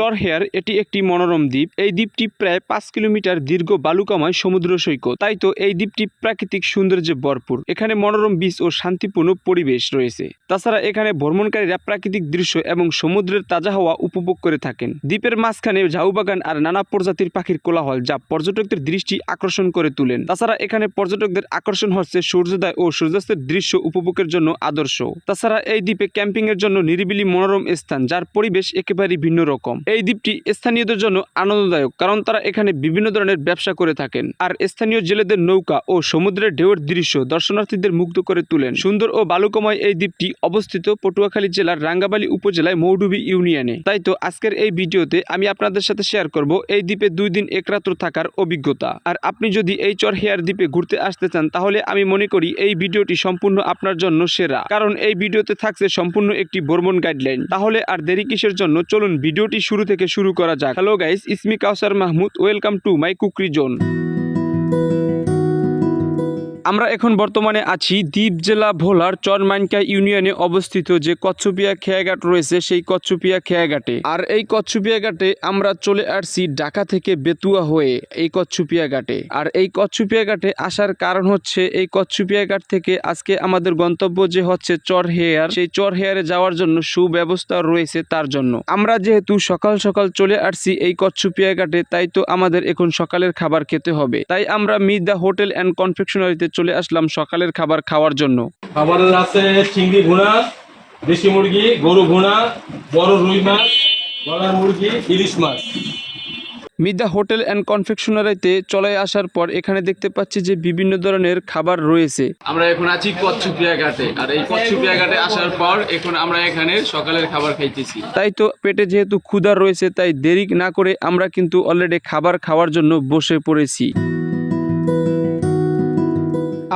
চর hair, এটি একটি মনোরম দ্বীপ। এই দ্বীপটি প্রায় পাঁচ কিলোমিটার দীর্ঘ বালুকাময় সমুদ্র সৈকত। তাই তো এই দ্বীপটি প্রাকৃতিক সৌন্দর্যে ভরপুর। এখানে মনোরম বীজ ও শান্তিপূর্ণ পরিবেশ রয়েছে। তাছাড়া এখানে ভ্রমণকারীরা প্রাকৃতিক দৃশ্য এবং সমুদ্রের তাজা হাওয়া উপভোগ করে থাকেন। দ্বীপের মাঝখানে ঝাউবাগান আর নানা প্রজাতির পাখির কোলাহল যা পর্যটকদের দৃষ্টি আকর্ষণ করে তুলেন। তাছাড়া এখানে পর্যটকদের আকর্ষণ হচ্ছে সূর্যোদয় ও সূর্যাস্তের দৃশ্য উপভোগের জন্য আদর্শ। তাছাড়া এই দ্বীপে ক্যাম্পিং এর জন্য নিরিবিলি মনোরম স্থান, যার পরিবেশ একেবারেই ভিন্ন রকম। এই দ্বীপটি স্থানীয়দের জন্য আনন্দদায়ক, কারণ তারা এখানে বিভিন্ন ধরনের ব্যবসা করে থাকেন। আর স্থানীয় জেলেদের নৌকা ও সমুদ্রের ঢেউয়ের দৃশ্য দর্শনার্থীদের মুগ্ধ করে তুলেন। সুন্দর ও বালুকময় এই দ্বীপটি অবস্থিত পটুয়াখালী জেলার রাঙ্গাবালি উপজেলায় মৌডুবি ইউনিয়নে। তাই তো আজকের এই ভিডিওতে আমি আপনাদের সাথে শেয়ার করব এই দ্বীপে দুই দিন একরাত্র থাকার অভিজ্ঞতা। আর আপনি যদি এই চর হেয়ার দ্বীপে ঘুরতে আসতে চান, তাহলে আমি মনে করি এই ভিডিওটি সম্পূর্ণ আপনার জন্য সেরা। কারণ এই ভিডিওতে থাকছে সম্পূর্ণ একটি ভ্রমণ গাইডলাইন। তাহলে আর দেরি কিসের জন্য চলুন ভিডিওটি শুরু থেকে শুরু করা যাক। Hello guys Ismi Kawsar Mahmud welcome to my cookery zone আমরা এখন বর্তমানে আছি দ্বীপ জেলা ভোলার চরমাইনকা ইউনিয়নে অবস্থিত যে কচ্ছপিয়া খেয়াঘাট রয়েছে, সেই কচ্ছপিয়া খেয়াঘাটে। আর এই কচ্ছপিয়া ঘাটে আমরা চলে আসছি ঢাকা থেকে বেতুয়া হয়ে এই কচ্ছপিয়া ঘাটে। আর এই কচ্ছপিয়া ঘাটে আসার কারণ হচ্ছে, এই কচ্ছপিয়া ঘাট থেকে আজকে আমাদের গন্তব্য যে হচ্ছে চর হেয়ার সেই চর হেয়ারে যাওয়ার জন্য সুব্যবস্থা রয়েছে তার জন্য। আমরা যেহেতু সকাল সকাল চলে আসছি এই কচ্ছপিয়া ঘাটে, তাই তো আমাদের এখন সকালের খাবার খেতে হবে। তাই আমরা মিদা হোটেল অ্যান্ড কনফেকশনারিতে চলে আসলাম সকালের খাবার খাওয়ার জন্য। খাবারের আছে চিংড়ি ভুনা দেশি মুরগি গরু ভুনা বড় রুই মাছ গলার মুরগি ইলিশ মাছ। মিদা হোটেল অ্যান্ড কনফেকশনারিতে চলে আসার পর এখানে দেখতে পাচ্ছি যে বিভিন্ন ধরনের খাবার রয়েছে। আমরা এখন আছি কচ্ছপিয়া ঘাটে। আর এই কচ্ছপিয়া ঘাটে আসার পর এখন আমরা এখানে সকালের খাবার খাইতেছি। তাই তো পেটে যেহেতু ক্ষুধা রয়েছে তাই দেরি না করে আমরা কিন্তু অলরেডি খাবার খাওয়ার জন্য বসে পড়েছি।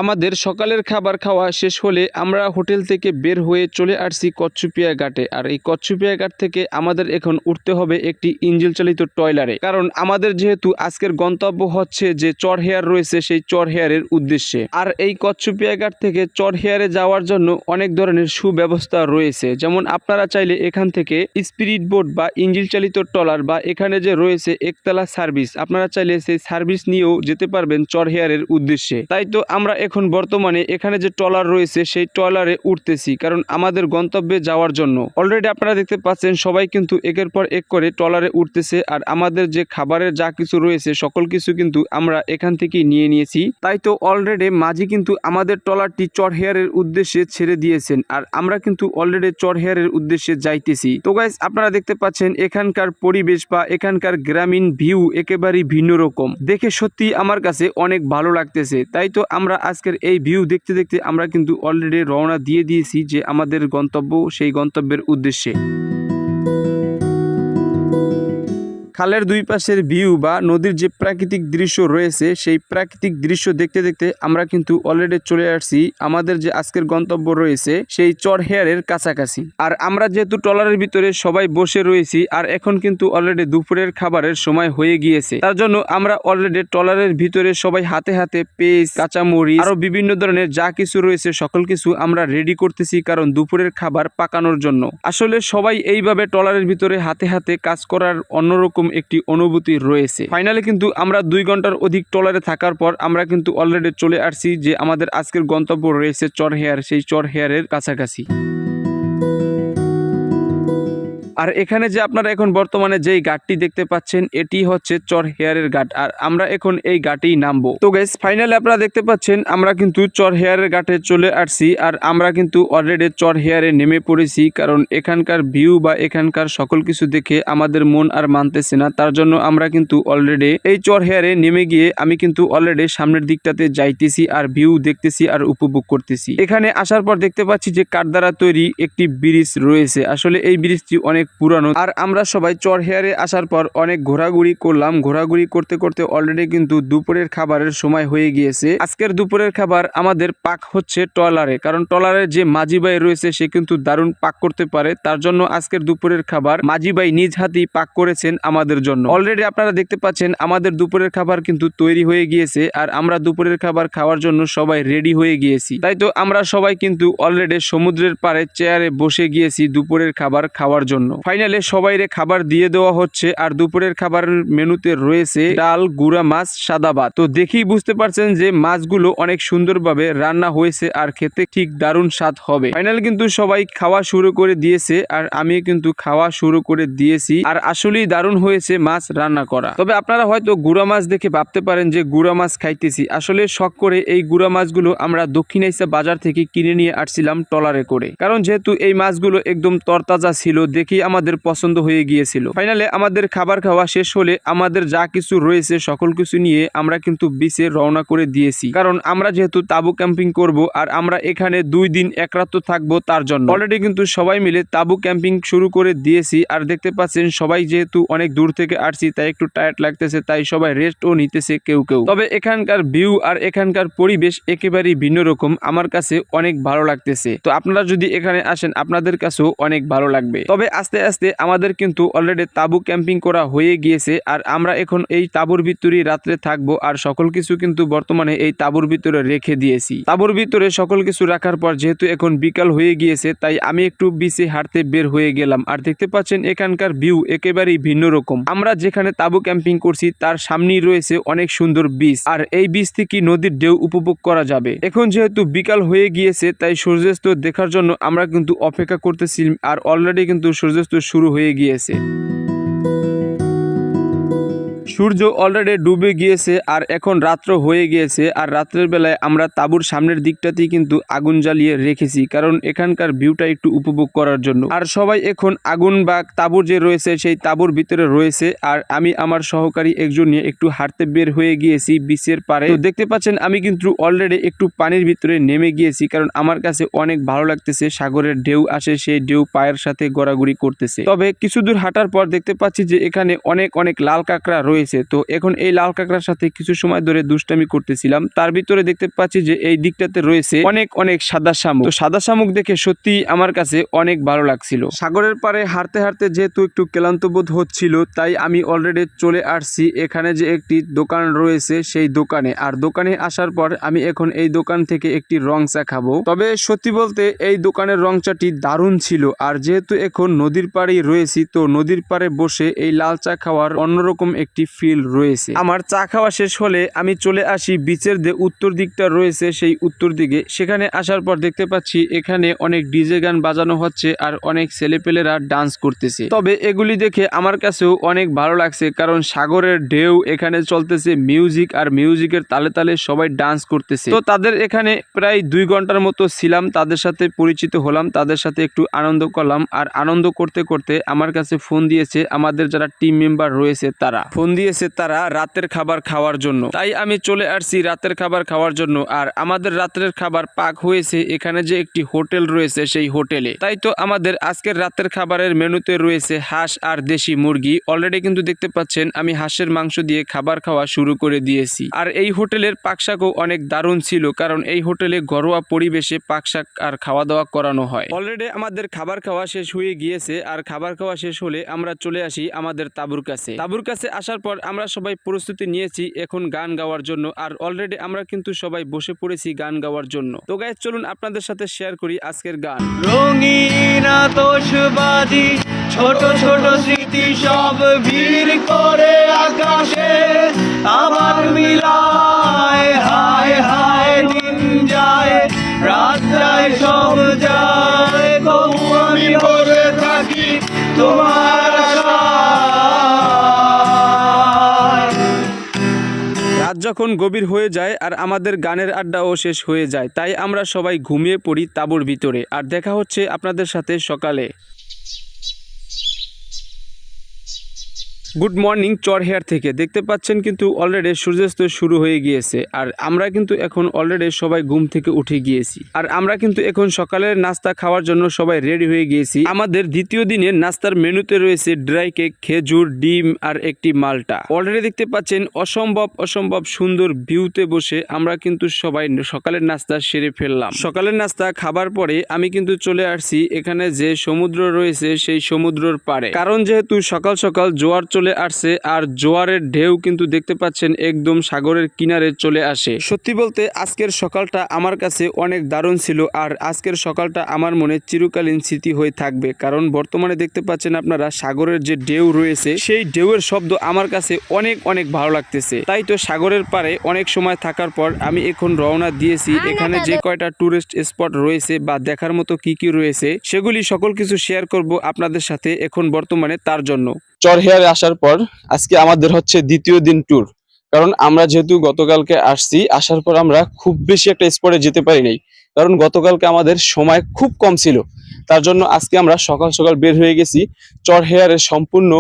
আমাদের সকালের খাবার খাওয়া শেষ হলে আমরা হোটেল থেকে বের হয়ে চলে আসছি কচ্ছপিয়া ঘাটে। আর এই কচ্ছপিয়া ঘাট থেকে আমাদের এখন উঠতে হবে একটি ইঞ্জিল চালিত টয়লারে। কারণ আমাদের যেহেতু আজকের গন্তব্য হচ্ছে যে চর হেয়ার রয়েছে সেই চর হেয়ারের উদ্দেশ্যে। আর এই কচ্ছপিয়া ঘাট থেকে চর হেয়ারে যাওয়ার জন্য অনেক ধরনের সুব্যবস্থা রয়েছে। যেমন আপনারা চাইলে এখান থেকে স্পিরিট বোট বা ইঞ্জিল চালিত ট্রলার বা এখানে যে রয়েছে একতলা সার্ভিস, আপনারা চাইলে সেই সার্ভিস নিয়েও যেতে পারবেন চর হেয়ারের উদ্দেশ্যে। তাই তো আমরা এখন বর্তমানে এখানে যে ট্রলার রয়েছে, সেই ট্রলারে উঠতেছি, কারণ আমাদের গন্তব্যে যাওয়ার জন্য। অলরেডি আপনারা দেখতে পাচ্ছেন, সবাই কিন্তু একের পর এক করে ট্রলারে উঠতেছে, আর আমাদের যে খাবারের যা কিছু রয়েছে, সকল কিছু কিন্তু আমরা এখান থেকেই নিয়ে নিয়েছি। তাই তো অলরেডি মাঝি কিন্তু আমাদের ট্রলারটি চর হেয়ারের উদ্দেশ্যে ছেড়ে দিয়েছেন, আর আমরা কিন্তু অলরেডি চর হেয়ারের উদ্দেশ্যে যাইতেছি। তো গাইস আপনারা দেখতে পাচ্ছেন, এখানকার পরিবেশ বা এখানকার গ্রামীণ ভিউ একেবারেই ভিন্ন রকম। দেখে সত্যি আমার কাছে অনেক ভালো লাগতেছে। তাই তো আমরা আজকের এই ভিউ দেখতে দেখতে আমরা কিন্তু অলরেডি রওনা দিয়ে দিয়েছি যে আমাদের গন্তব্য সেই গন্তব্যের উদ্দেশ্যে। খালের দুই পাশের ভিউ বা নদীর যে প্রাকৃতিক দৃশ্য রয়েছে, সেই প্রাকৃতিক দৃশ্য দেখতে দেখতে আমরা কিন্তু অলরেডি চলে আসছি আমাদের যে আজকের গন্তব্য রয়েছে, সেই চর হেয়ারের কাছাকাছি। আর আমরা যেহেতু ট্রলারের ভিতরে সবাই বসে রয়েছি, আর এখন কিন্তু অলরেডি দুপুরের খাবারের সময় হয়ে গিয়েছে, তার জন্য আমরা অলরেডি ট্রলারের ভিতরে সবাই হাতে হাতে পেস্ট কাঁচামরিচ, আরও বিভিন্ন ধরনের যা কিছু রয়েছে, সকল কিছু আমরা রেডি করতেছি কারণ দুপুরের খাবার পাকানোর জন্য। আসলে সবাই এইভাবে ট্রলারের ভিতরে হাতে হাতে কাজ করার অন্যরকম একটি অনুভূতি রয়েছে। ফাইনালে কিন্তু আমরা দুই ঘণ্টার অধিক ট্রলারে থাকার পর আমরা কিন্তু অলরেডি চলে আসছি যে আমাদের আজকের গন্তব্য রয়েছে চর হেয়ার সেই চর হেয়ারের কাছাকাছি। আর এখানে যে আপনারা এখন বর্তমানে যেই ঘাটটি দেখতে পাচ্ছেন, এটি হচ্ছে চর হেয়ারের ঘাট আর আমরা এখন এই ঘাটেই নামবো। তো গেস ফাইনালি আপনারা দেখতে পাচ্ছেন, আমরা কিন্তু চর হেয়ারের ঘাটে চলে আসছি আর আমরা কিন্তু অলরেডি চর হেয়ারে নেমে পড়েছি কারণ এখানকার ভিউ বা এখানকার সকল কিছু দেখে আমাদের মন আর মানতেছে না। তার জন্য আমরা কিন্তু অলরেডি এই চর হেয়ারে নেমে গিয়ে আমি কিন্তু অলরেডি সামনের দিকটাতে যাইতেছি আর ভিউ দেখতেছি আর উপভোগ করতেছি। এখানে আসার পর দেখতে পাচ্ছি যে কাঠ দ্বারা তৈরি একটি ব্রিজ রয়েছে। আসলে এই ব্রিজটি অনেক পুরানো। আর আমরা সবাই চর হেয়ারে আসার পর অনেক ঘোরাঘুরি করলাম। ঘোরাঘুরি করতে করতে অলরেডি কিন্তু দুপুরের খাবারের সময় হয়ে গিয়েছে। আজকের দুপুরের খাবার আমাদের পাক হচ্ছে ট্রলারে। কারণ ট্রলারের যে মাঝি ভাই রয়েছে, সে কিন্তু দারুণ পাক করতে পারে। তার জন্য আজকের দুপুরের খাবার মাঝি ভাই নিজ হাতেই পাক করেছেন আমাদের জন্য। অলরেডি আপনারা দেখতে পাচ্ছেন, আমাদের দুপুরের খাবার কিন্তু তৈরি হয়ে গিয়েছে। আর আমরা দুপুরের খাবার খাওয়ার জন্য সবাই রেডি হয়ে গিয়েছি। তাই তো আমরা সবাই কিন্তু অলরেডি সমুদ্রের পাড়ে চেয়ারে বসে গিয়েছি দুপুরের খাবার খাওয়ার জন্য। ফাইনালে সবাইরে খাবার দিয়ে দেওয়া হচ্ছে আর দুপুরের খাবার মেনুতে রয়েছে ডাল, গুড়া মাছ, সাদা ভাত। তো দেখেই বুঝতে পারছেন যে মাছগুলো অনেক সুন্দরভাবে রান্না হয়েছে আর খেতে ঠিক দারুণ স্বাদ হবে। ফাইনাল কিন্তু সবাই খাওয়া শুরু করে দিয়েছে আর আমি কিন্তু খাওয়া শুরু করে দিয়েছি আর আসলেই দারুণ হয়েছে মাছ রান্না করা। তবে আপনারা হয়তো গুড়া মাছ দেখে ভাবতে পারেন যে গুড়া মাছ খাইতেছি। আসলে শখ করে এই গুড়া মাছগুলো আমরা দক্ষিণ এশিয়া বাজার থেকে কিনে নিয়ে আসছিলাম টলারে করে। কারণ যেহেতু এই মাছগুলো একদম তরতাজা ছিল, দেখেই আমাদের পছন্দ হয়ে গিয়েছিল। ফাইনালে আমাদের খাবার খাওয়া শেষ হলে আমাদের যা কিছু রয়েছে, সকল কিছু নিয়ে আমরা কিন্তু বিচে রওনা করে দিয়েছি। কারণ আমরা যেহেতু তাবু ক্যাম্পিং করব আর আমরা এখানে দুই দিন এক রাত থাকব তার জন্য। অলরেডি কিন্তু সবাই মিলে তাবু ক্যাম্পিং শুরু করে দিয়েছি আর দেখতে পাচ্ছেন সবাই যেহেতু অনেক দূর থেকে আসছি, তাই একটু টায়ার্ড লাগতেছে, তাই সবাই রেস্টও নিতেছে কেউ কেউ। তবে এখানকার ভিউ আর এখানকার পরিবেশ একেবারেই ভিন্ন রকম, আমার কাছে অনেক ভালো লাগতেছে। তো আপনারা যদি এখানে আসেন, আপনাদের কাছেও অনেক ভালো লাগবে। তবে আস্তে আস্তে আস্তে আমাদের কিন্তু অলরেডি তাবু ক্যাম্পিং করা হয়ে গিয়েছে আর আমরা এখন এই তাবুর ভিতরেই রাত্রে থাকব আর সকল কিছু কিন্তু বর্তমানে এই তাবুর ভিতরে রেখে দিয়েছি। তাবুর ভিতরে সকল কিছু রাখার পর যেহেতু এখন বিকাল হয়ে গিয়েছে, তাই আমি একটু বিচে হাঁটতে বের হয়ে গেলাম। আর দেখতে পাচ্ছেন এখানকার ভিউ একেবারেই ভিন্ন রকম। আমরা যেখানে তাবু ক্যাম্পিং করছি, তার সামনেই রয়েছে অনেক সুন্দর বীজ আর এই বীজ থেকে নদীর ঢেউ উপভোগ করা যাবে। এখন যেহেতু বিকাল হয়ে গিয়েছে, তাই সূর্যাস্ত দেখার জন্য আমরা কিন্তু অপেক্ষা করতেছি আর অলরেডি কিন্তু সূর্যাস্ত শুরু হয়ে গিয়েছে। সূর্য অলরেডি ডুবে গিয়েছে আর এখন রাত্র হয়ে গিয়েছে আর রাত্রের বেলায় আমরা তাঁবুর সামনের দিকটাতেই কিন্তু আগুন জ্বালিয়ে রেখেছি, কারণ এখানকার ভিউটা একটু উপভোগ করার জন্য। আর সবাই এখন আগুন বা তাঁবুর যে রয়েছে, সেই তাঁবুর ভিতরে রয়েছে আর আমি আমার সহকারী একজন নিয়ে একটু হাঁটতে বের হয়ে গিয়েছি বিচের পারে দেখতে পাচ্ছেন, আমি কিন্তু অলরেডি একটু পানির ভিতরে নেমে গিয়েছি, কারণ আমার কাছে অনেক ভালো লাগতেছে, সাগরের ঢেউ আসে, সেই ঢেউ পায়ের সাথে গড়াগড়ি করতেছে। তবে কিছু দূর হাঁটার পর দেখতে পাচ্ছি যে এখানে অনেক অনেক লাল কাঁকড়া রয়েছে তো এখন এই লাল কাঁকড়ার সাথে কিছু সময় ধরে দুষ্টামি করতেছিলাম। তার ভিতরে দেখতে পাচ্ছি যে এই দিকটাতে রয়েছে অনেক অনেক সাদা শামুক। তো সাদা শামুক দেখে সত্যি আমার কাছে অনেক ভালো লাগছিল। সাগরের পারে হাঁটতে হাঁটতে যেহেতু একটু ক্লান্ত বোধ হচ্ছিল, তাই আমি অলরেডি চলে আসছি। এখানে যে একটি দোকান রয়েছে সেই দোকানে। আর দোকানে আসার পর আমি এখন এই দোকান থেকে একটি রং চা খাব। তবে সত্যি বলতে এই দোকানের রং চাটি দারুণ ছিল। আর যেহেতু এখন নদীর পাড়েই রয়েছি, তো নদীর পাড়ে বসে এই লাল চা খাওয়ার অন্যরকম একটি ফিল রয়েছে। আমার চা খাওয়া শেষ হলে আমি চলে আসি বিচের যে উত্তর দিকটা রয়েছে সেই উত্তর দিকে। সেখানে আসার পর দেখতে পাচ্ছি এখানে অনেক ডিজে গান বাজানো হচ্ছে আর অনেক ছেলেপেলেরা ডান্স করতেছে। তবে এগুলি দেখে আমার কাছেও অনেক ভালো লাগছে কারণ সাগরের ঢেউ, এখানে চলতেছে মিউজিক আর মিউজিকের তালে তালে সবাই ডান্স করতেছে। তো তাদের এখানে প্রায় দুই ঘণ্টার মতো ছিলাম, তাদের সাথে পরিচিত হলাম, তাদের সাথে একটু আনন্দ করলাম আর আনন্দ করতে করতে আমার কাছে ফোন দিয়েছে, আমাদের যারা টিম মেম্বার রয়েছে তারা। ফোন দিয়েছে তারা রাতের খাবার খাওয়ার জন্য। তাই আমি চলে আসছি রাতের খাবার খাওয়ার জন্য আর আমাদের রাতের খাবার পাক হয়েছে এখানে যে একটি হোটেল রয়েছে সেই হোটেলে। তাই তো আমাদের আজকের রাতের খাবারের মেনুতে রয়েছে হাঁস আর দেশি মুরগি। অলরেডি কিন্তু দেখতে পাচ্ছেন আমি হাঁসের মাংস দিয়ে খাবার খাওয়া শুরু করে দিয়েছি। আর এই হোটেলের পাকশাকও অনেক দারুণ ছিল কারণ এই হোটেলে ঘরোয়া পরিবেশে পাকশাক আর খাওয়া দাওয়া করানো হয়। অলরেডি আমাদের খাবার খাওয়া শেষ হয়ে গিয়েছে আর খাবার খাওয়া শেষ হলে আমরা চলে আসি আমাদের তাবুর কাছে। তাবুর কাছে আসার পর আমরা সবাই প্রস্তুতি নিয়েছি এখন গান গাওয়ার জন্য। আর অলরেডি আমরা কিন্তু সবাই বসে পড়েছি গান গাওয়ার জন্য। তো গাইজ চলুন আপনাদের সাথে শেয়ার করি আজকের গান। রঙিন আতশবাজি, ছোট ছোট স্মৃতি সব ভিড় করে আকাশে। আবার মিলায়, হায় হায়, দিন যায় রাত যায় সব যায়। তবু আমি বসে থাকি তোমার রাত যখন গভীর হয়ে যায় আর আমাদের গানের আড্ডাও শেষ হয়ে যায়, তাই আমরা সবাই ঘুমিয়ে পড়ি তাঁবুর ভিতরে। আর দেখা হচ্ছে আপনাদের সাথে সকালে। গুড মর্নিং চরহেয়ার থেকে। দেখতে পাচ্ছেন কিন্তু অলরেডি সূর্যাস্ত শুরু হয়ে গিয়েছে। আর আমরা কিন্তু এখন অলরেডি সবাই ঘুম থেকে উঠে গিয়েছি। আর আমরা কিন্তু এখন সকালের নাস্তা খাওয়ার জন্য সবাই রেডি হয়ে গিয়েছি। আমাদের দ্বিতীয় দিনের নাস্তার মেনুতে রয়েছে ড্রাই কেক খেজুর, ডিম আর একটি মালটা। অলরেডি দেখতে পাচ্ছেন অসম্ভব অসম্ভব সুন্দর ভিউতে বসে আমরা কিন্তু সবাই সকালের নাস্তা সেরে ফেললাম। সকালের নাস্তা খাবার পরে আমি কিন্তু চলে আসছি এখানে যে সমুদ্র রয়েছে সেই সমুদ্রর পারে কারণ যেহেতু সকাল সকাল জোয়ার চলে চলে আসছে আর জোয়ারের ঢেউ কিন্তু দেখতে পাচ্ছেন একদম সাগরের কিনারে চলে আসে। সত্যি বলতে আজকের সকালটা আমার কাছে অনেক দারুণ ছিল আর আজকের সকালটা আমার মনে চিরকালীন স্মৃতি হয়ে থাকবে। কারণ বর্তমানে দেখতে পাচ্ছেন আপনারা সাগরের যে ঢেউ রয়েছে সেই ঢেউয়ের শব্দ আমার কাছে অনেক অনেক ভালো লাগতেছে। তাই তো সাগরের পারে অনেক সময় থাকার পর আমি এখন রওনা দিয়েছি। এখানে যে কয়টা টুরিস্ট স্পট রয়েছে বা দেখার মতো কি কি রয়েছে সেগুলি সকল কিছু শেয়ার করব আপনাদের সাথে এখন বর্তমানে তার জন্য। চরহেয়ারে আসার পর আজকে আমাদের হচ্ছে দ্বিতীয় দিন ট্যুর কারণ আমরা যেহেতু গতকালকে আসছি, আসার পর আমরা খুব বেশি একটা স্পটে যেতে পারি নাই। কারণ গতকালকে আমাদের সময় খুব কম ছিল। তার জন্য আজকে আমরা সকাল সকাল বের হয়ে গেছি চরহেয়ারের সম্পূর্ণ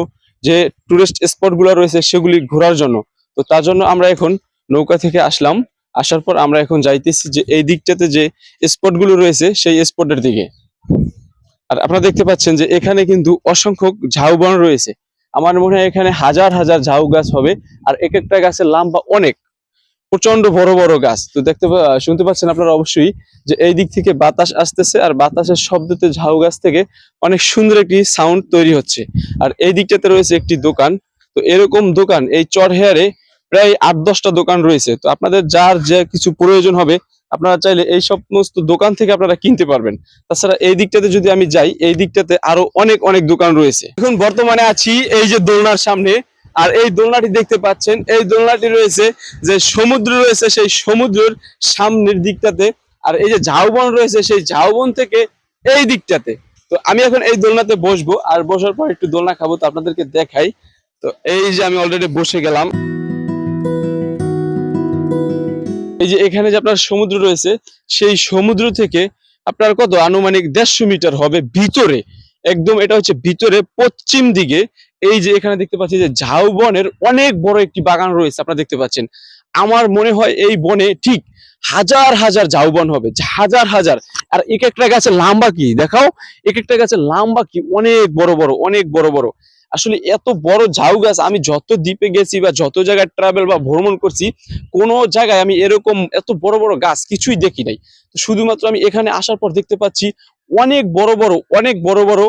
যে টুরিস্ট স্পটগুলো রয়েছে সেগুলি ঘোরার জন্য। তো তার জন্য আমরা এখন নৌকা থেকে আসলাম। আসার পর আমরা এখন যাইতেছি যে এই দিকটাতে যে স্পটগুলো রয়েছে সেই স্পটের দিকে। আর আপনারা দেখতে পাচ্ছেন যে এখানে কিন্তু অসংখ্য ঝাউবন রয়েছে। আমার মনে হয় এখানে হাজার হাজার ঝাউ গাছ হবে, আর এক একটা গাছের লম্বা অনেক প্রচণ্ড বড় বড় গাছ। তো দেখতে শুনতে পাচ্ছেন আপনারা অবশ্যই যে এই দিক থেকে বাতাস আসতেছে, আর বাতাসের শব্দতে ঝাউ গাছ থেকে অনেক সুন্দর একটি সাউন্ড তৈরি হচ্ছে। আর এই দিকটাতে রয়েছে একটি দোকান, তো এরকম দোকান, এই চরহেয়ারে প্রায় আট দশটা দোকান রয়েছে। তো আপনাদের যার যে কিছু প্রয়োজন হবে আপনারা চাইলে এই সমস্ত দোকান থেকে আপনারা কিনতে পারবেন। তাছাড়া এই দিকটাতে যদি আমি যাই, এই দিকটাতে আরও অনেক অনেক দোকান রয়েছে। এখন বর্তমানে আছি এই যে দোলনার সামনে, আর এই দোলনাটি দেখতে পাচ্ছেন। এই দোলনাটি রয়েছে যে সমুদ্র রয়েছে, সেই সমুদ্রের সামনের দিকটাতে। আর এই যে ঝাউবন রয়েছে, সেই ঝাউবন থেকে এই দিকটাতে। তো আমি এখন এই দোলনাতে বসবো, আর বসার পর একটু দোলনা খাব, তো আপনাদেরকে দেখাই। তো এই যে আমি অলরেডি বসে গেলাম। এই যে এখানে যে আপনার সমুদ্র রয়েছে, সেই সমুদ্র থেকে আপনার কত? আনুমানিক দেড়শো মিটার হবে ভিতরে। একদম এটা হচ্ছে ভিতরে, পশ্চিম দিকে। এই যে এখানে দেখতে পাচ্ছি যে ঝাউবনের অনেক বড় একটি বাগান রয়েছে, আপনারা দেখতে পাচ্ছেন। আমার মনে হয় এই বনে ঠিক হাজার হাজার ঝাউবন হবে, হাজার হাজার। আর এক একটা গাছের লাম্বা কি? দেখাও, এক একটা গাছের লাম্বা কি? অনেক বড় বড়, অনেক বড় বড়। আসলে এত বড় ঝাউ গাছ, আমি যত দ্বীপে গেছি বা যত জায়গায় ট্রাভেল বা ভ্রমণ করছি, কোনো জায়গায় আমি এরকম এত বড় বড় গাছ কিছুই দেখি নাই। শুধুমাত্র আমি এখানে আসার পর দেখতে পাচ্ছি অনেক বড় বড়, অনেক বড় বড়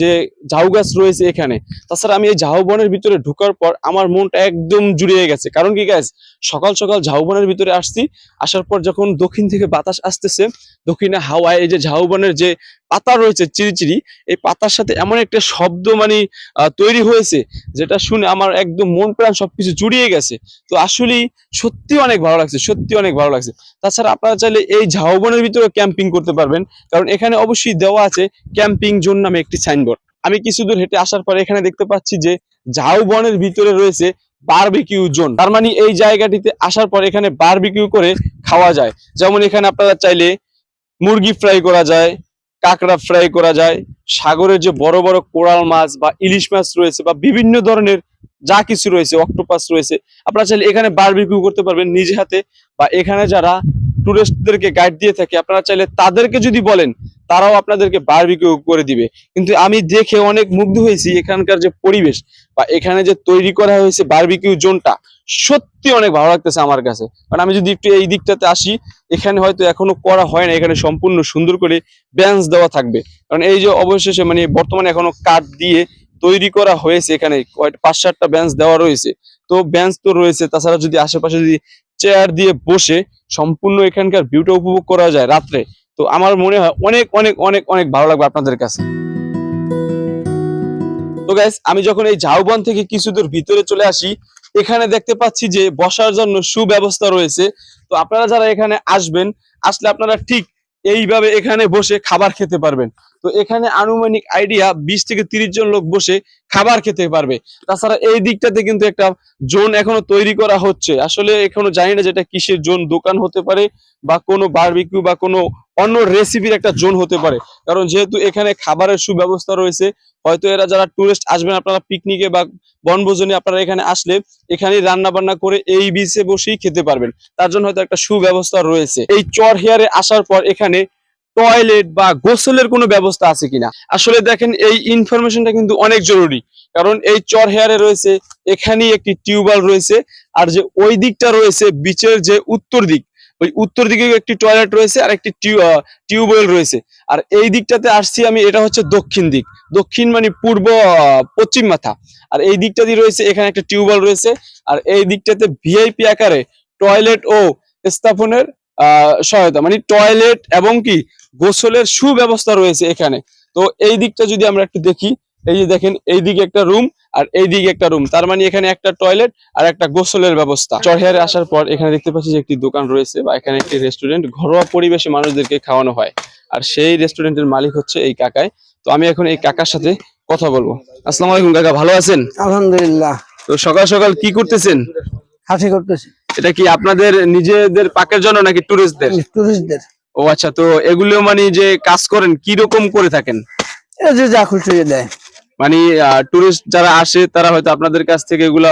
যে ঝাউ গাছ রয়েছে এখানে। তাছাড়া আমি এই ঝাউ বনের ভিতরে ঢোকার পর আমার মনটা একদম জুড়িয়ে গেছে। কারণ কি গাছ সকাল সকাল ঝাউ বনের ভিতরে আসছি। আসার পর যখন দক্ষিণ থেকে বাতাস আসতেছে, দক্ষিণে হাওয়ায় এই যে ঝাউ বনের যে পাতা রয়েছে চিরিচিরি এই পাতার সাথে এমন একটা শব্দ মানে তৈরি হয়েছে, যেটা শুনে আমার একদম মন প্রাণ সবকিছু জুড়িয়ে গেছে। তো আসলেই সত্যি অনেক ভালো লাগছে সত্যি অনেক ভালো লাগছে। তাছাড়া আপনারা চাইলে এই ঝাউবনের ভিতরে ক্যাম্পিং করতে পারবেন। কারণ এখানে অবশ্যই দেওয়া আছে ক্যাম্পিং জোন নামে একটি সাইনবোর্ড আমি কিছু দূর হেঁটে আসার পর এখানে দেখতে পাচ্ছি যে ঝাউবনের ভিতরে রয়েছে বারবিকিউ জোন। তার মানে এই জায়গাটিতে আসার পর এখানে বারবিকিউ করে খাওয়া যায়। যেমন এখানে আপনারা চাইলে মুরগি ফ্রাই করা যায়, কাঁকড়া ফ্রাই করা যায়, সাগরের যে বড় বড় কোরাল মাছ বা ইলিশ মাছ রয়েছে বা বিভিন্ন ধরনের যা কিছু রয়েছে অক্টোপাস রয়েছে, আপনারা চাইলে এখানে বারবিকিউ করতে পারবেন নিজে হাতে বা এখানে যারা টুরিস্টদেরকে গাইড দিয়ে থাকে, আপনারা চাইলে তাদেরকে যদি বলেন, তারাও আপনাদেরকে বারবিকিউ করে দিবে। কিন্তু আমি দেখে অনেক মুগ্ধ হয়েছি এখানকার যে পরিবেশ বা এখানে যে তৈরি করা হয়েছে বারবিকিউ জোনটা। সত্যি অনেক ভালো লাগতেছে আমার কাছে। কারণ আমি যদি একটু এই দিকটাতে আসি, এখানে হয়তো এখনও করা হয় না, এখানে সম্পূর্ণ সুন্দর করে বেঞ্চ দেওয়া থাকবে। কারণ এই যে অবশেষে মানে বর্তমানে এখনও কাঠ দিয়ে তৈরি করা হয়েছে এখানে পাঁচ সাতটা বেঞ্চ দেওয়া রয়েছে। তো বেঞ্চ তো রয়েছে, তাছাড়া যদি আশেপাশে যদি চেয়ার দিয়ে বসে সম্পূর্ণ এখানকার ভিউটা উপভোগ করা যায় রাত্রে। তো আমার মনে হয় অনেক অনেক অনেক অনেক ভালো লাগবে আপনাদের কাছে। তো গাইস আমি যখন এই ঝাউবন থেকে কিছু দূর ভিতরে চলে আসি, এখানে দেখতে পাচ্ছি যে বসার জন্য সুব্যবস্থা রয়েছে। তো আপনারা যারা এখানে আসবেন, আসলে আপনারা ঠিক এইভাবে এখানে বসে খাবার খেতে পারবেন। তো এখানে আনুমানিক আইডিয়া বিশ থেকে তিরিশ জন লোক বসে খাবার খেতে পারবে। তাছাড়া এই দিকটাতে কিন্তু একটা জোন এখনও তৈরি করা হচ্ছে। আসলে এখনও জানি না যেটা কিসের জোন, দোকান হতে পারে বা কোনো বারবিকিউ বা কোনো অন্য রেসিপির একটা জোন হতে পারে। কারণ যেহেতু এখানে খাবারের সুব্যবস্থা রয়েছে, হয়তো এরা যারা টুরিস্ট আসবেন, আপনারা পিকনিকে বা বনভোজনে আপনারা এখানে আসলে এখানেই রান্না বান্না করে এই বিচে বসেই খেতে পারবেন। তার জন্য হয়তো একটা সুব্যবস্থা রয়েছে। এই চর হেয়ারে আসার পর এখানে টয়লেট বা গোসলের কোনো ব্যবস্থা আছে কিনা? আসলে দেখেন এই ইনফরমেশনটা কিন্তু অনেক জরুরি। কারণ এই চর হেয়ারে রয়েছে এখানেই একটি টিউবওয়েল রয়েছে আর যে ওই দিকটা রয়েছে বিচের যে উত্তর দিক ওই উত্তর দিকে একটি টয়লেট রয়েছে আর একটি টিউবওয়েল রয়েছে। আর এই দিকটাতে আসছি আমি এটা হচ্ছে দক্ষিণ দিক। দক্ষিণ মানে পূর্ব পশ্চিম মাথা। আর এই দিকটা দিয়ে রয়েছে এখানে একটা টিউবওয়েল রয়েছে। আর এই দিকটাতে ভিআইপি আকারে টয়লেট ও স্থাপনের আহ, সহায়তা মানে টয়লেট এবং কি গোসলের সুব্যবস্থা রয়েছে এখানে। তো এই দিকটা যদি আমরা একটু দেখি এই যে দেখেন এই দিকে একটা রুম আর এই দিকে একটা রুম। তার মানে এখানে একটা টয়লেট আর একটা গোসলের ব্যবস্থা। চরহেয়ারে আসার পর এখানে দেখতে পাচ্ছি যে একটি দোকান রয়েছে বা এখানে একটি রেস্টুরেন্ট। ঘরোয়া পরিবেশে মানুষদেরকে খাওয়ানো হয়। আর সেই রেস্টুরেন্টের মালিক হচ্ছে এই কাকায় তো আমি এখন এই কাকার সাথে কথা বলব। আসসালামু আলাইকুম কাকা ভালো আছেন? আলহামদুলিল্লাহ। তো সকাল সকাল কি করতেছেন? হাসি করতেছি। এটা কি আপনাদের নিজেদের পাকের জন্য নাকি টুরিস্টদের টুরিস্টদের ও আচ্ছা তো এগুলো মানে যে কাজ করেন কি রকম করে থাকেন? যে যা খুশি দেয় মানে টুরিস্ট যারা আসে তারা হয়তো আপনাদের কাছ থেকে এগুলা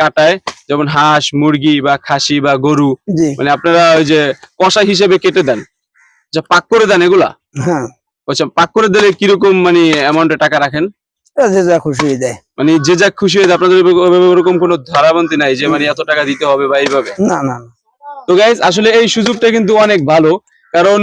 কাটায়। যেমন হাঁস মুরগি বা খাসি বা গরু। মানে আপনারা ওই যে কষা হিসেবে কেটে দেন। আচ্ছা পাক করে দেন এগুলা? হ্যাঁ। আচ্ছা পাক করে দিলে কীরকম মানে অ্যামাউন্টে টাকা রাখেন? যে যা খুশি দেয় মানে যে যা খুশি হয়ে যায়, আপনাদের ওরকম কোনো ধারাবন্তি নাই যে মানে এত টাকা দিতে হবে বা এইভাবে? না না না। তো গাইজ আসলে এই সুযোগটা কিন্তু অনেক ভালো। কারণ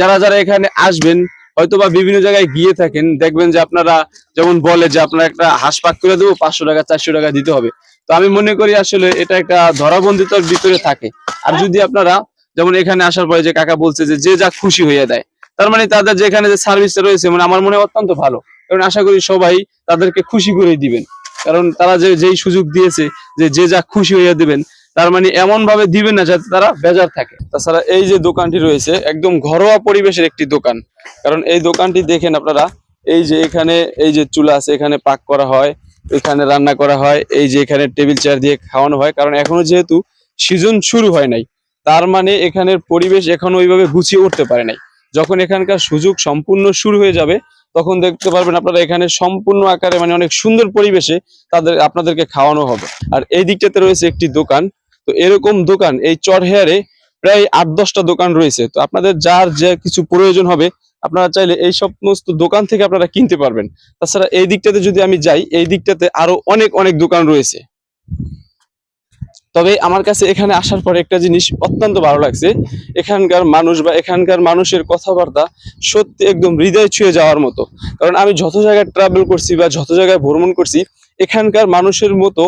যারা যারা এখানে আসবেন হয়তো বা বিভিন্ন জায়গায় গিয়ে থাকেন, দেখবেন যে আপনারা যেমন বলে যে আপনারা একটা হাঁস পাক করে দেবো, পাঁচশো টাকা, চারশো টাকা দিতে হবে। তো আমি মনে করি আসলে এটা একটা ধরাবন্দিতার ভিতরে থাকে। আর যদি আপনারা যেমন এখানে আসার পরে যে কাকা বলছে যে যে যা খুশি হয়ে দেয়, তার মানে তাদের যে এখানে যে সার্ভিসটা রয়েছে মানে আমার মনে অত্যন্ত ভালো। কারণ আশা করি সবাই তাদেরকে খুশি করে দিবেন। কারণ তারা যে, যেই সুযোগ দিয়েছে, যে যে যা খুশি হয়ে দিবেন তার মানে এমন ভাবে দিবেন না যাতে তারা বেজার থাকে। তাছাড়া এই যে দোকানটি রয়েছে, একদম ঘরোয়া পরিবেশের একটি দোকান। কারণ এই দোকানটি দেখেন আপনারা, এই যে এখানে এই যে চুলা আছে, এখানে পাক করা হয়, এখানে রান্না করা হয়, এই যে এখানে টেবিল চেয়ার দিয়ে খাওয়ানো হয়। কারণ এখনও যেহেতু সিজন শুরু হয় নাই, তার মানে এখানের পরিবেশ এখনও ওইভাবে গুছিয়ে উঠতে পারে নাই। যখন এখানকার সুযোগ সম্পূর্ণ শুরু হয়ে যাবে, তখন দেখতে পারবেন আপনারা এখানে সম্পূর্ণ আকারে মানে অনেক সুন্দর পরিবেশে তাদের, আপনাদেরকে খাওয়ানো হবে। আর এই দিকটাতে রয়েছে একটি দোকান তো এরকম দোকান, এই চর হেয়ারে প্রায় আট, দশটা দোকান রয়েছে। তো আপনাদের যার যে কিছু প্রয়োজন হবে, আপনারা চাইলে এই সমস্ত দোকান থেকে আপনারা কিনতে পারবেন। তাছাড়া এই দিকটাতে যদি আমি যাই, এই দিকটাতে আরও অনেক অনেক দোকান রয়েছে। তবে আমার কাছে এখানে আসার পরে একটা জিনিস অত্যন্ত ভালো লাগছে। এখানকার মানুষ বা এখানকার মানুষের কথাবার্তা সত্যি একদম হৃদয় ছুঁয়ে যাওয়ার মতো। কারণ আমি যত জায়গায় ট্রাভেল করছি বা যত জায়গায় ভ্রমণ করছি এখানকার মানুষের মতো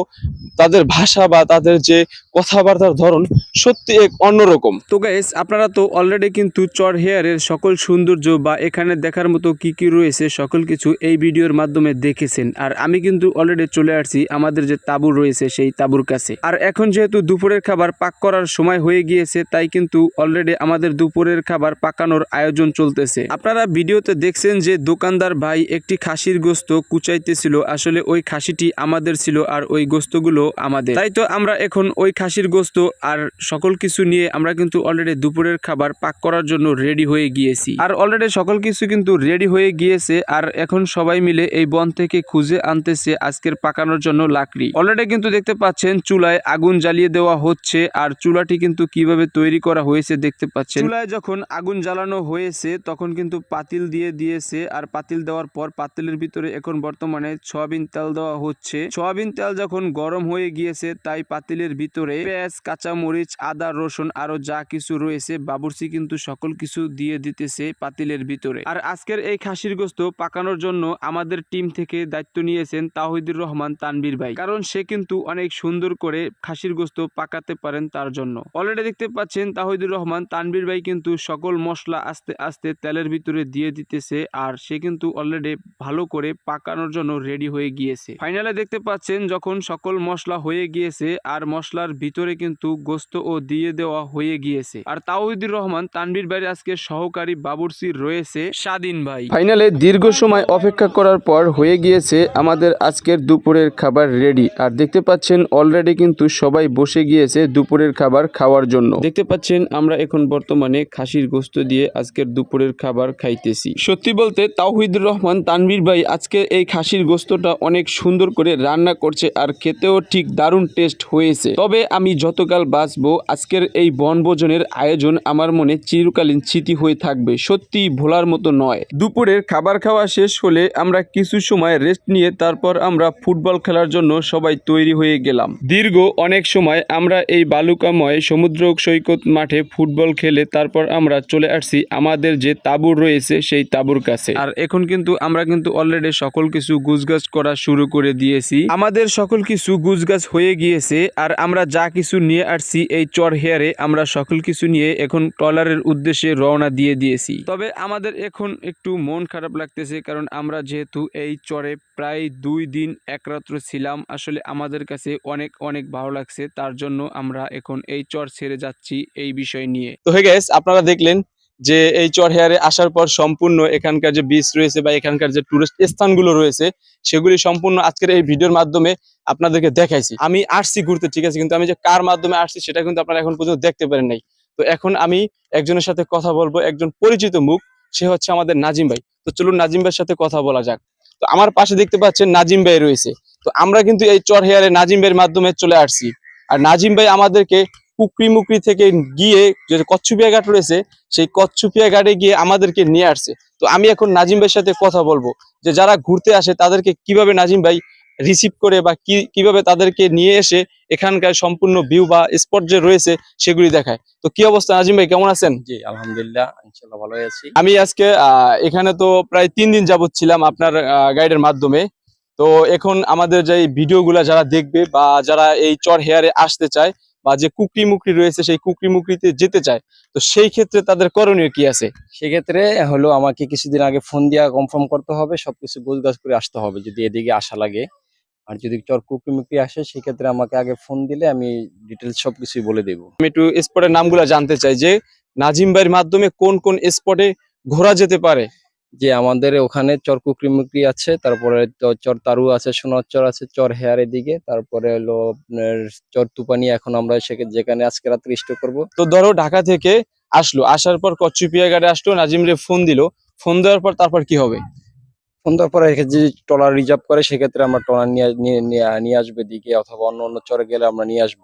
তাদের ভাষা বা তাদের যে কথাবার্তার ধরন সত্যি এক অন্যরকম। তো গাইস আপনারা তো অলরেডি কিন্তু চর হেয়ারের সকল সৌন্দর্য বা এখানে দেখার মতো কি কি রয়েছে, সকল কিছু এই ভিডিওর মাধ্যমে দেখেছেন। আর আমি কিন্তু অলরেডি চলে আসছি, আমাদের যে তাঁবু রয়েছে সেই তাঁবুর কাছে। আর এখন যেহেতু দুপুরের খাবার পাক করার সময় হয়ে গিয়েছে, তাই কিন্তু অলরেডি আমাদের দুপুরের খাবার পাকানোর আয়োজন চলতেছে। আপনারা ভিডিওতে দেখছেন যে দোকানদার ভাই একটি খাসির গোস্ত কুচাইতেছিল, আসলে ওই খাসিটি আমাদের ছিল আর ওই গোস্তগুলো আমাদের। তাই তো আমরা এখন ওই খাসির গোস্ত আর সকল কিছু নিয়ে আমরা কিন্তু অলরেডি দুপুরের খাবার পাক করার জন্য রেডি হয়ে গিয়েছি। আর অলরেডি সকল কিছু কিন্তু রেডি হয়ে গিয়েছে আর এখন সবাই মিলে এই বন থেকে খুঁজে আনতেছে আজকের পাকানোর জন্য লাকড়ি। অলরেডি কিন্তু দেখতে পাচ্ছেন চুলায় আগুন জ্বালিয়ে দেওয়া হচ্ছে আর চুলাটি কিন্তু কীভাবে তৈরি করা হয়েছে দেখতে পাচ্ছেন। চুলায় যখন আগুন জ্বালানো হয়েছে তখন কিন্তু পাতিল দিয়ে দিয়েছে আর পাতিল দেওয়ার পর পাতিলের ভিতরে এখন বর্তমানে সয়াবিন তেল দেওয়া হচ্ছে। সয়াবিন তেল যখন গরম হয়ে গিয়েছে তাই পাতিলের ভিতরে পেঁয়াজ কাঁচা মরিচ আদা, রসুন আরও যা কিছু রয়েছে, বাবুর্চি কিন্তু সকল কিছু দিয়ে দিতেছে পাতিলের ভিতরে। আর আজকের এই খাসির গোস্ত পাকানোর জন্য আমাদের টিম থেকে দায়িত্ব নিয়েছেন তাহিদুর রহমান তানবীর ভাই। কারণ সে কিন্তু অনেক সুন্দর করে খাসির গোস্ত পাকাতে পারেন তার জন্য। অলরেডি দেখতে পাচ্ছেন তাহিদুর রহমান তানবীর ভাই কিন্তু সকল মশলা আস্তে আস্তে তেলের ভিতরে দিয়ে দিতেছে আর সে কিন্তু অলরেডি ভালো করে পাকানোর জন্য রেডি হয়ে গিয়েছে। ফাইনালে দেখতে পাচ্ছেন যখন সকল মশলা হয়ে গিয়েছে আর মশলার ভিতরে কিন্তু গোস্ত ও দিয়ে দেওয়া হয়ে গিয়েছে। আর তাওহিদুর রহমান তানবীর ভাইয়ের আজকে সহকারী বাবুরসি রয়েছে স্বাধীন ভাই। ফাইনালে দীর্ঘ সময় অপেক্ষা করার পর হয়ে গিয়েছে আমাদের আজকের দুপুরের খাবার রেডি। আর দেখতে পাচ্ছেন অলরেডি কিন্তু সবাই বসে গিয়েছে দুপুরের খাবার খাওয়ার জন্য। দেখতে পাচ্ছেন আমরা এখন বর্তমানে খাসির গোস্ত দিয়ে আজকের দুপুরের খাবার খাইতেছি। সত্যি বলতে তাওহিদুর রহমান তানভীর ভাই আজকে এই খাসির গোস্তটা অনেক সুন্দর করে রান্না করছে আর খেতেও ঠিক দারুণ টেস্ট হয়েছে। তবে আমি যতকাল বাঁচবো আসব আজকের এই বনভোজনের আয়োজন আমার মনে চিরকালীন স্মৃতি হয়ে থাকবে। সত্যি ভোলার মতো নয়। দুপুরের খাবার খাওয়া শেষ হলে আমরা কিছু সময় রেস্ট নিয়ে তারপর আমরা ফুটবল খেলার জন্য সবাই তৈরি হয়ে গেলাম। দীর্ঘ অনেক সময় আমরা এই বালুকাময় সমুদ্র সৈকত মাঠে ফুটবল খেলে তারপর আমরা চলে আসছি আমাদের যে তাঁবুর রয়েছে সেই তাঁবুর কাছে। আর এখন কিন্তু আমরা কিন্তু অলরেডি সকল কিছু গুজগাছ করা শুরু করে দিয়েছি। আমাদের সকল কিছু গুজগাছ হয়ে গিয়েছে আর আমরা যা কিছু নিয়ে আসছি এই চর হেয়ারে আমরা সকল কিছু নিয়ে এখন ট্রলারের উদ্দেশ্যে রওনা দিয়ে দিয়েছি। তবে আমাদের এখন একটু মন খারাপ লাগতেছে কারণ আমরা যেহেতু এই চরে প্রায় দুই দিন একরাত্র ছিলাম, আসলে আমাদের কাছে অনেক অনেক ভালো লাগছে। তার জন্য আমরা এখন এই চর ছেড়ে যাচ্ছি এই বিষয় নিয়ে। তো হে গেস আপনারা দেখলেন যে এই চর হেয়ারে আসার পর সম্পূর্ণ এখানকার যে বিচ রয়েছে বা এখানকার যে টুরিস্ট স্থানগুলো রয়েছে, সেগুলি সম্পূর্ণ আজকের এই ভিডিওর মাধ্যমে আপনাদেরকে দেখাইছি। আমি আসছি ঘুরতে, ঠিক আছে? কিন্তু আমি যে কার মাধ্যমে আসছি সেটা কিন্তু আপনারা এখন পর্যন্ত দেখতে পারেন নাই। তো এখন আমি একজনের সাথে কথা বলব, একজন পরিচিত মুখ, সে হচ্ছে আমাদের নাজিম ভাই। তো চলুন নাজিম ভাইয়ের সাথে কথা বলা যাক। তো আমার পাশে দেখতে পাচ্ছেন নাজিম ভাই রয়েছে। তো আমরা কিন্তু এই চর হেয়ারে নাজিম ভাইয়ের মাধ্যমে চলে আসছি। আর নাজিম ভাই আমাদেরকে পুকরি মুকরি থেকে গিয়ে যে কচ্ছুপিয়া ঘাট রয়েছে সেই কচ্ছুপিয়া ঘাটে গিয়ে আমাদেরকে নিয়ে আসছে। তো আমি এখন নাজিম ভাইয়ের সাথে কথা বলব যে যারা ঘুরতে আসে তাদেরকে কীভাবে নাজিম ভাই রিসিভ করে বা কি কীভাবে তাদেরকে নিয়ে এসে এখানকার সম্পূর্ণ ভিউ বা স্পট যে রয়েছে সেগুলি দেখায়। তো কি অবস্থা নাজিম ভাই কেমন আছেন? জি আলহামদুলিল্লাহ ইনশাল্লাহ ভালোই আছি। আমি আজকে আহ, এখানে তো প্রায় তিন দিন যাবত ছিলাম আপনার গাইডের মাধ্যমে। তো এখন আমাদের যে ভিডিওগুলো যারা দেখবে বা যারা এই চর হেয়ারে আসতে চায় বা যে কুকরি মুকরি রয়েছে সেই কুকরি মুকরিতে যেতে চায় তো সেই ক্ষেত্রে তাদের করণীয় কি আছে? সেক্ষেত্রে হলো আমাকে কিছুদিন আগে ফোন দিয়া কনফার্ম করতে হবে সবকিছু গোছগাছ করে আসতে হবে যদি এদিকে আসা লাগে। আর যদি চর কুকরিমুকরি আসে সেক্ষেত্রে আমাকে আগে ফোন দিলে আমি ডিটেলস সবকিছুই বলে দেবো। আমি একটু স্পটের নামগুলো জানতে চাই যে নাজিম ভাইয়ের মাধ্যমে কোন কোন স্পটে ঘোরা যেতে পারে? যে আমাদের ওখানে চর কুকরিমুকরি আছে তারপরে চর তারু আছে সোনার চর আছে চর হেয়ার এদিকে তারপরে হলো আপনার চর তুপানি এখন আমরা সেখানে যেখানে আজকে রাত্রে স্টে করব। তো ধরো ঢাকা থেকে আসলো আসার পর কচ্ছুপিয়া ঘাটে আসলো নাজিম রে ফোন দিল ফোন দেওয়ার পর তারপর কি হবে? ফোন দেওয়ার পরে যে ট্রলার রিজার্ভ করে সেক্ষেত্রে আমরা ট্রলার নিয়ে নিয়ে- নিয়ে আসবে দিকে অথবা অন্য অন্য চরে গেলে আমরা নিয়ে আসব।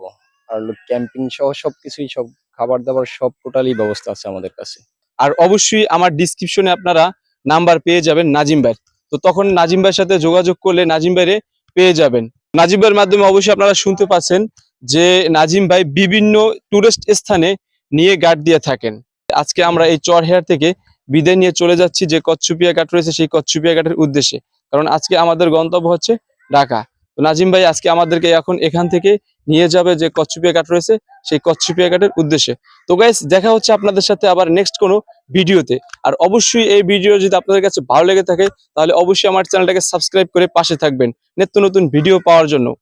আর ক্যাম্পিং সহ সবকিছুই সব খাবার দাবার সব টোটালি ব্যবস্থা আছে আমাদের কাছে। আর অবশ্যই আমার ডিসক্রিপশনে আপনারা নাম্বার পেয়ে যাবেন নাজিম ভাইয়ের তো তখন নাজিম ভাইয়ের সাথে যোগাযোগ করলে নাজিম ভাইরে পেয়ে যাবেন। নাজিম ভাইয়ের মাধ্যমে অবশ্যই আপনারা শুনতে পাচ্ছেন যে নাজিম ভাই বিভিন্ন টুরিস্ট স্থানে নিয়ে গার্ড দিয়ে থাকেন। আজকে আমরা এই চরহেয়ার থেকে বিদায় নিয়ে চলে যাচ্ছি যে কচ্ছুপিয়া ঘাট রয়েছে সেই কচ্ছুপিয়া ঘাটের উদ্দেশ্যে। কারণ আজকে আমাদের গন্তব্য হচ্ছে ঢাকা। তো নাজিম ভাই আজকে আমাদেরকে এখন এখান থেকে নিয়ে যাবে যে কচ্ছুপিয়া ঘাট রয়েছে সেই কচ্ছুপিয়া ঘাটের উদ্দেশ্যে। তো গাইস দেখা হচ্ছে আপনাদের সাথে আবার নেক্সট কোনো ভিডিওতে। আর অবশ্যই এই ভিডিও যদি আপনাদের কাছে ভালো লেগে থাকে, তাহলে অবশ্যই আমার চ্যানেলটাকে সাবস্ক্রাইব করে পাশে থাকবেন। নিত্য নতুন ভিডিও পাওয়ার জন্য।